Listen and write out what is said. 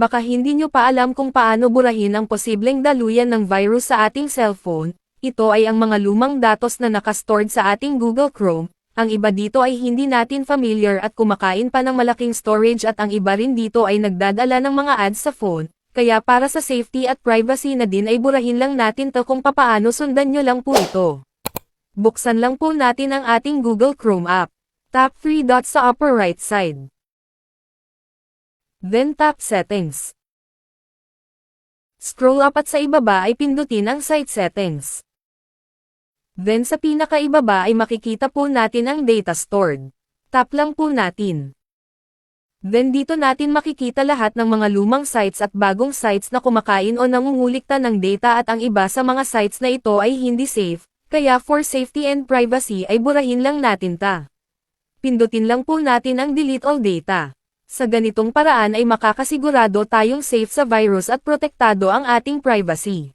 Baka hindi nyo pa alam kung paano burahin ang posibleng daluyan ng virus sa ating cellphone, ito ay ang mga lumang datos na nakastored sa ating Google Chrome, ang iba dito ay hindi natin familiar at kumakain pa ng malaking storage at ang iba rin dito ay nagdadala ng mga ads sa phone, kaya para sa safety at privacy na din ay burahin lang natin to kung papaano sundan nyo lang po ito. Buksan lang po natin ang ating Google Chrome app. Tap 3 dots sa upper right side. Then tap Settings. Scroll up at sa ibaba ay pindutin ang Site Settings. Then sa pinakaibaba ay makikita po natin ang data stored. Tap lang po natin. Then dito natin makikita lahat ng mga lumang sites at bagong sites na kumakain o nangungulikta ng data at ang iba sa mga sites na ito ay hindi safe, kaya for safety and privacy ay burahin lang natin ta. Pindutin lang po natin ang delete all data. Sa ganitong paraan ay makakasigurado tayong safe sa virus at protektado ang ating privacy.